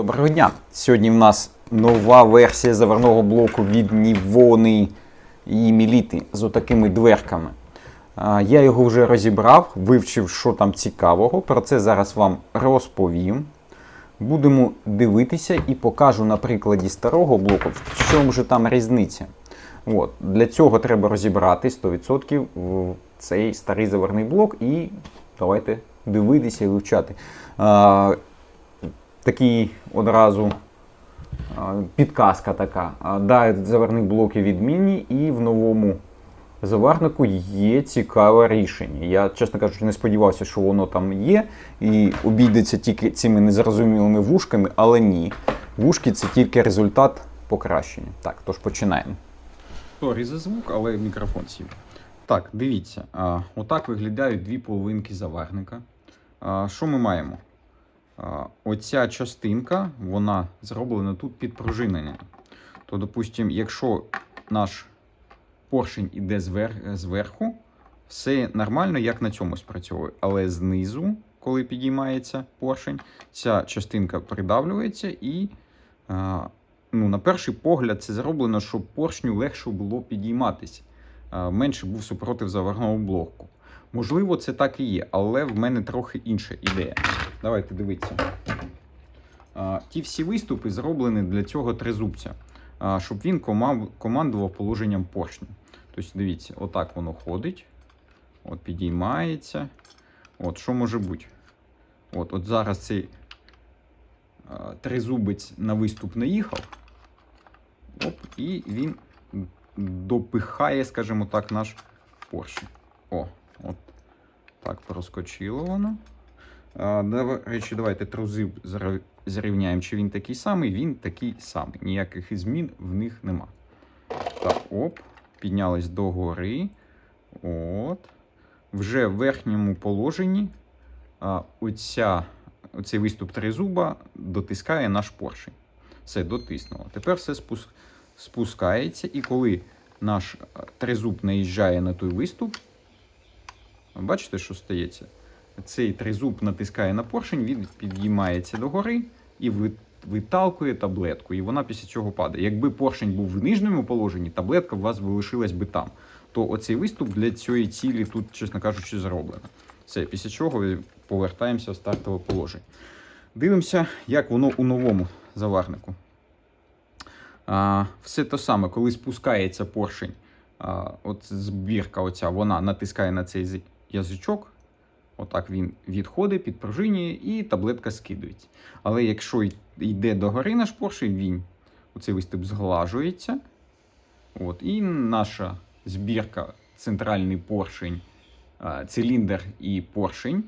Доброго дня! Сьогодні в нас нова версія заварного блоку від Нівони і Міліти з отакими дверками. Я його вже розібрав, вивчив, що там цікавого. Про це зараз вам розповім. Будемо дивитися і покажу на прикладі старого блоку, в чому ж там різниця. От. Для цього треба розібрати 100% в цей старий заварний блок і давайте дивитися і вивчати. Такий одразу підказка така. Да, заварні блоки відмінні, і в новому заварнику є цікаве рішення. Я, чесно кажучи, не сподівався, що воно там є, і обійдеться тільки цими незрозумілими вушками, але ні. Вушки це тільки результат покращення. Так, тож починаємо. Сорі за звук, але мікрофон сів. Так, дивіться, а, отак виглядають дві половинки заварника. А, що ми маємо? Оця частинка, вона зроблена тут підпружинення. То, допустимо, якщо наш поршень іде звер... зверху, все нормально, як на цьому спрацьовує. Але знизу, коли підіймається поршень, ця частинка придавлюється і. Ну, на перший погляд, це зроблено, щоб поршню легше було підійматися. Менше був супротив заварного блоку. Можливо, це так і є, але в мене трохи інша ідея. Давайте дивитися. Ті всі виступи зроблені для цього тризубця, щоб він командував положенням поршня. Тобто, дивіться, отак воно ходить, от підіймається. От, що може бути? От, от зараз цей тризубець на виступ наїхав. Оп, і він допихає, скажімо так, наш поршень. О, от так проскочило воно. До речі, давайте трузив зрівняємо, чи він такий самий, він такий самий. Ніяких змін в них нема. Так, оп, піднялись догори. От. Вже в верхньому положенні а, оця, оцей виступ тризуба дотискає наш поршень. Все, дотиснуло. Тепер все спус- спускається, і коли наш тризуб наїжджає на той виступ, бачите, що стається? Цей тризуб натискає на поршень, він підіймається догори і виталкує таблетку. І вона після цього падає. Якби поршень був в нижньому положенні, таблетка у вас би би там. То оцей виступ для цієї цілі тут, чесно кажучи, зроблено. Все, після чого повертаємося в стартове положення. Дивимося, як воно у новому заварнику. А, все те саме, коли спускається поршень, а, от збірка оця, вона натискає на цей язичок. Отак він відходить, підпружинює і таблетка скидується. Але якщо йде догори наш поршень, він оцей виступ зглажується. От, і наша збірка, центральний поршень, циліндр і поршень,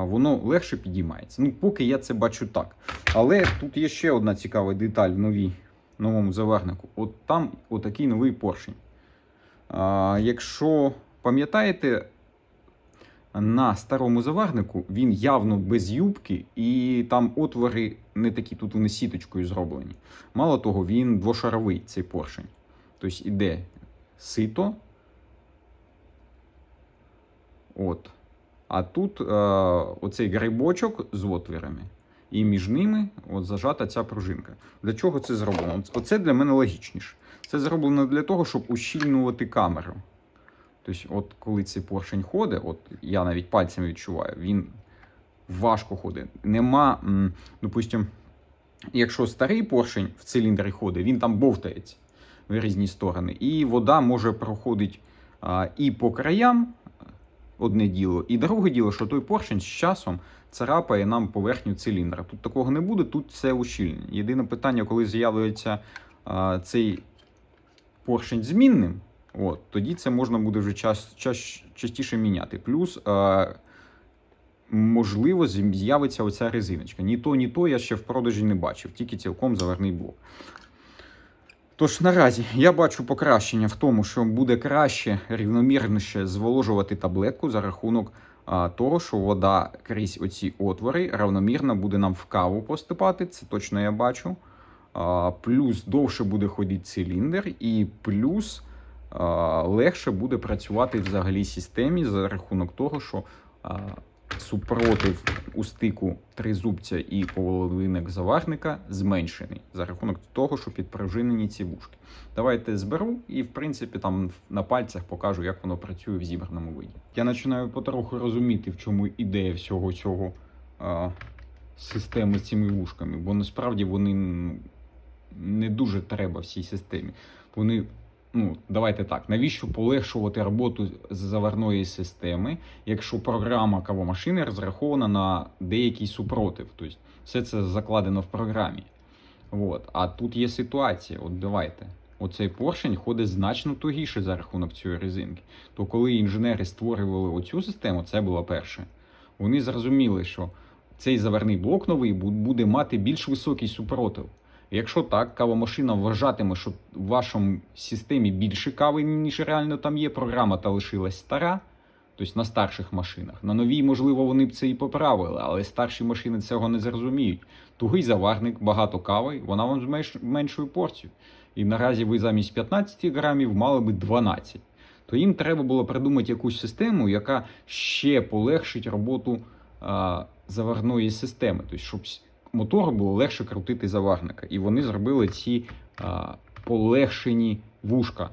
воно легше підіймається. Ну, поки я це бачу так. Але тут є ще одна цікава деталь в новій, новому заварнику. От там отакий новий поршень. Якщо пам'ятаєте, на старому заварнику він явно без юбки, і там отвори не такі, тут вони сіточкою зроблені. Мало того, він двошаровий цей поршень. Тобто іде сито. От. А тут е, оцей грибочок з отвірами, і між ними от зажата ця пружинка. Для чого це зроблено? Оце для мене логічніше. Це зроблено для того, щоб ущільнювати камеру. Тобто, от коли цей поршень ходить, от я навіть пальцями відчуваю, він важко ходить. Нема, допустим, якщо старий поршень в циліндрі ходить, він там бовтається в різні сторони. І вода може проходити і по краям одне діло, і друге діло, що той поршень з часом царапає нам поверхню циліндра. Тут такого не буде, тут все ущільнення. Єдине питання, коли з'являється а, цей поршень змінним, от, тоді це можна буде вже час, час, частіше міняти. Плюс, а, можливо, з'явиться оця резиночка. Ні то, ні то я ще в продажі не бачив, тільки цілком заварний блок. Тож наразі я бачу покращення в тому, що буде краще, рівномірніше зволожувати таблетку за рахунок а, того, що вода крізь оці отвори равномірно буде нам в каву поступати. Це точно я бачу. А, плюс довше буде ходити циліндр, і плюс легше буде працювати взагалі системі за рахунок того, що супротив у стику тризубця і половинок заварника зменшений за рахунок того, що підпружинені ці вушки. Давайте зберу і, в принципі, там на пальцях покажу, як воно працює в зібраному виді. Я починаю потроху розуміти, в чому ідея всього цього а, системи з цими вушками, бо насправді вони ну, не дуже треба всій системі. Вони, ну, давайте так, навіщо полегшувати роботу з заварної системи, якщо програма кавомашини розрахована на деякий супротив. Тобто все це закладено в програмі. От. А тут є ситуація. От давайте. Оцей поршень ходить значно тугіше за рахунок цієї резинки. То коли інженери створювали оцю систему, це було перше. Вони зрозуміли, що цей заварний блок новий буде мати більш високий супротив. Якщо так, кавомашина вважатиме, що в вашому системі більше кави, ніж реально там є, програма та лишилась стара, тобто на старших машинах. На новій, можливо, вони б це і поправили, але старші машини цього не зрозуміють. Тугий заварник, багато кави, вона вам зменш- зменшує порцію. І наразі ви замість 15 грамів мали би 12. То їм треба було придумати якусь систему, яка ще полегшить роботу а, заварної системи. Тобто, щоб мотору було легше крутити заварника. І вони зробили ці а, полегшені вушка.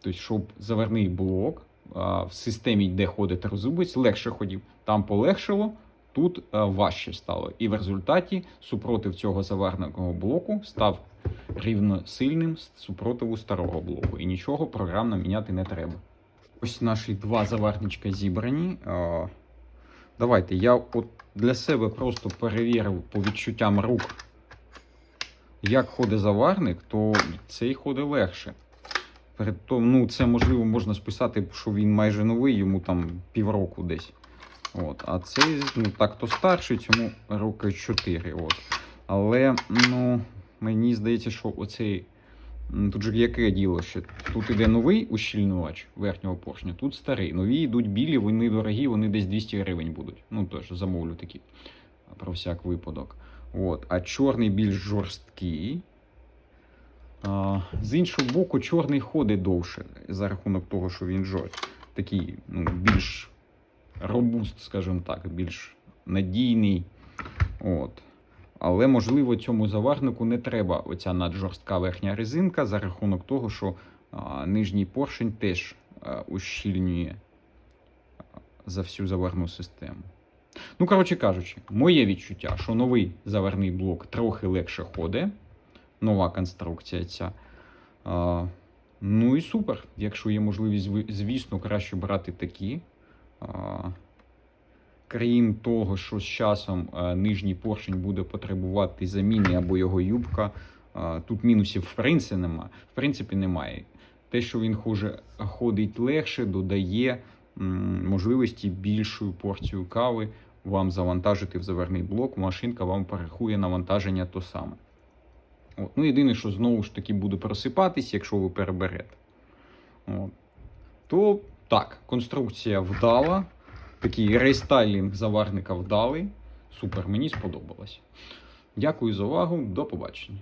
Тобто, щоб заварний блок а, в системі, де ходить розубець, легше ходів. Там полегшило, тут а, важче стало. І в результаті супротив цього заварного блоку став рівно сильним з супротиву старого блоку. І нічого програмно міняти не треба. Ось наші два заварничка зібрані. Давайте я от для себе просто перевірив по відчуттям рук, як ходить заварник, то цей ходить легше. Перед том, ну, це можливо можна списати, що він майже новий, йому там півроку десь. От. А цей, ну так то старший, цьому роки 4. От. Але ну, мені здається, що оцей. Тут же яке діло, що тут іде новий ущільнювач верхнього поршня, тут старий. Нові йдуть білі, вони дорогі, вони десь 200 гривень будуть. Ну теж замовлю такі про всяк випадок. От. А чорний більш жорсткий. А, з іншого боку, чорний ходить довше за рахунок того, що він жор... такий ну, більш робуст, скажімо так, більш надійний. От. Але, можливо, цьому заварнику не треба оця наджорстка верхня резинка за рахунок того, що а, нижній поршень теж а, ущільнює за всю заварну систему. Ну, коротше кажучи, моє відчуття, що новий заварний блок трохи легше ходить, нова конструкція ця. А, ну і супер. Якщо є можливість, звісно, краще брати такі. А, крім того, що з часом е, нижній поршень буде потребувати заміни або його юбка, е, тут мінусів в принципі немає. В принципі, немає. Те, що він хуже ходить легше, додає можливості більшою порцію кави вам завантажити в заварний блок. Машинка вам порахує навантаження то саме. От. Ну, єдине, що знову ж таки буде просипатись, якщо ви переберете. От. То так, конструкція вдала. Такий рестайлінг заварника вдалий. Супер, мені сподобалось. Дякую за увагу, до побачення.